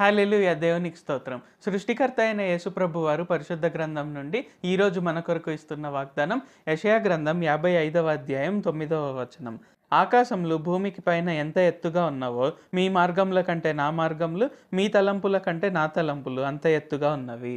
Hallelujah దేవునికి స్తోత్రం. సృష్టికర్త అయిన యేసుప్రభు వారు పరిశుద్ధ గ్రంథం నుండి ఈరోజు మన కొరకు ఇస్తున్న వాగ్దానం యషయా గ్రంథం యాభై ఐదవ అధ్యాయం తొమ్మిదవ వచనం. ఆకాశంలో భూమికి పైన ఎంత ఎత్తుగా ఉన్నావో మీ మార్గముల కంటే నా మార్గములు మీ తలంపుల కంటే నా తలంపులు అంత ఎత్తుగా ఉన్నవి.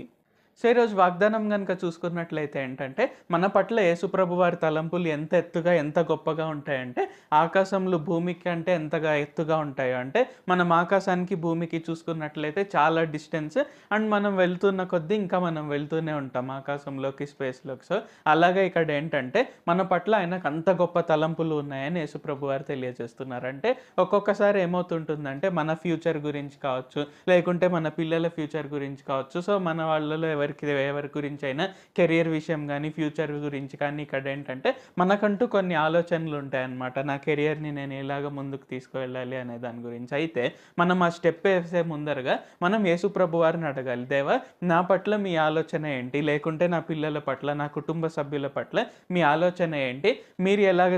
సో ఈరోజు వాగ్దానం కనుక చూసుకున్నట్లయితే ఏంటంటే మన పట్ల యేసుప్రభు వారి తలంపులు ఎంత ఎత్తుగా ఎంత గొప్పగా ఉంటాయంటే ఆకాశంలో భూమికి అంటే ఎంతగా ఎత్తుగా ఉంటాయో. అంటే మనం ఆకాశానికి భూమికి చూసుకున్నట్లయితే చాలా డిస్టెన్స్. అండ్ మనం వెళ్తున్న కొద్దీ ఇంకా మనం వెళ్తూనే ఉంటాం ఆకాశంలోకి స్పేస్లోకి. సో అలాగే ఇక్కడ ఏంటంటే మన పట్ల ఆయనకు అంత గొప్ప తలంపులు ఉన్నాయని యేసుప్రభు వారు తెలియజేస్తున్నారు. అంటే ఒక్కొక్కసారి ఏమవుతుంటుందంటే మన ఫ్యూచర్ గురించి కావచ్చు లేకుంటే మన పిల్లల ఫ్యూచర్ గురించి కావచ్చు. సో మన వాళ్ళలో ఎవరికి ఎవరి గురించి అయినా కెరియర్ విషయం కానీ ఫ్యూచర్ గురించి కానీ ఇక్కడ ఏంటంటే మనకంటూ కొన్ని ఆలోచనలు ఉంటాయన్నమాట నా కెరియర్ని నేను ఎలాగ ముందుకు తీసుకువెళ్ళాలి అనే దాని గురించి. అయితే మనం ఆ స్టెప్ వేసే ముందరగా మనం యేసుప్రభు వారిని అడగాలి. దేవా నా పట్ల మీ ఆలోచన ఏంటి? లేకుంటే నా పిల్లల పట్ల నా కుటుంబ సభ్యుల పట్ల మీ ఆలోచన ఏంటి? మీరు ఎలాగ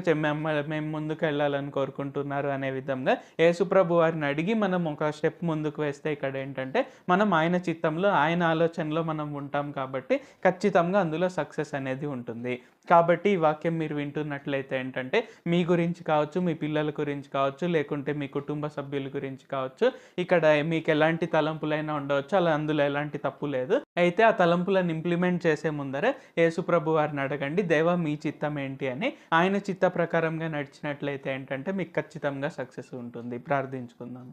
మేము ముందుకు వెళ్ళాలని కోరుకుంటున్నారు అనే విధంగా యేసుప్రభు వారిని అడిగి మనం ఒక స్టెప్ ముందుకు వేస్తే ఇక్కడ ఏంటంటే మనం ఆయన చిత్తంలో ఆయన ఆలోచనలో మనం ఉంటాం కాబట్టి ఖచ్చితంగా అందులో సక్సెస్ అనేది ఉంటుంది. కాబట్టి ఈ వాక్యం మీరు వింటున్నట్లయితే ఏంటంటే మీ గురించి కావచ్చు మీ పిల్లల గురించి కావచ్చు లేకుంటే మీ కుటుంబ సభ్యుల గురించి కావచ్చు ఇక్కడ మీకు ఎలాంటి తలంపులైనా ఉండవచ్చు అలా అందులో ఎలాంటి తప్పు లేదు. అయితే ఆ తలంపులను ఇంప్లిమెంట్ చేసే ముందరే యేసుప్రభు వారిని అడగండి దేవా మీ చిత్తం ఏంటి? అని ఆయన చిత్త ప్రకారంగా నడిచినట్లయితే ఏంటంటే మీకు ఖచ్చితంగా సక్సెస్ ఉంటుంది. ప్రార్థించుకుందాం.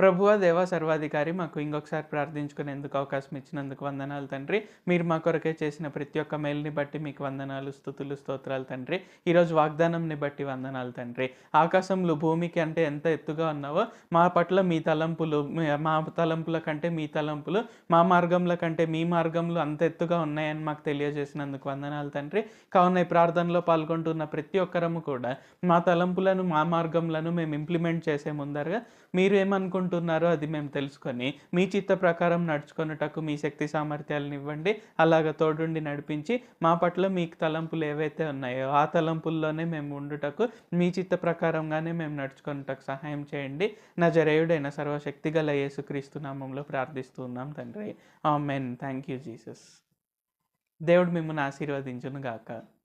ప్రభువ దేవ సర్వాధికారి మాకు ఇంకొకసారి ప్రార్థించుకునేందుకు అవకాశం ఇచ్చినందుకు వందనాలు తండ్రి. మీరు మా కొరకే చేసిన ప్రతి ఒక్క మేల్ని బట్టి మీకు వందనాలు స్థుతులు స్తోత్రాలు తండ్రి. ఈరోజు వాగ్దానంని బట్టి వందనాలు తండ్రి. ఆకాశంలో భూమికి అంటే ఎంత ఎత్తుగా ఉన్నావో మా పట్ల మీ తలంపులు మా తలంపుల కంటే మీ తలంపులు మా మార్గంల కంటే మీ మార్గంలో అంత ఎత్తుగా ఉన్నాయని మాకు తెలియజేసినందుకు వందనాలు తండ్రి. కావున ఈ ప్రార్థనలో పాల్గొంటున్న ప్రతి ఒక్కరము కూడా మా తలంపులను మా మార్గంలను మేము ఇంప్లిమెంట్ చేసే ముందరగా మీరు ఏమనుకుంటున్నారు అది మేము తెలుసుకొని మీ చిత్త ప్రకారం నడుచుకొనుటకు మీ శక్తి సామర్థ్యాలను ఇవ్వండి. అలాగ తోడుండి నడిపించి మా పట్ల మీకు తలంపులు ఏవైతే ఉన్నాయో ఆ తలంపుల్లోనే మేము ఉండుటకు మీ చిత్త ప్రకారంగానే మేము నడుచుకొనుటకు సహాయం చేయండి. నా జరేయుడైన సర్వశక్తి గల యేసుక్రీస్తు నామంలో ప్రార్థిస్తున్నాం తండ్రి. ఆమెన్. Thank you Jesus. దేవుడు మిమ్మల్ని ఆశీర్వదించును గాక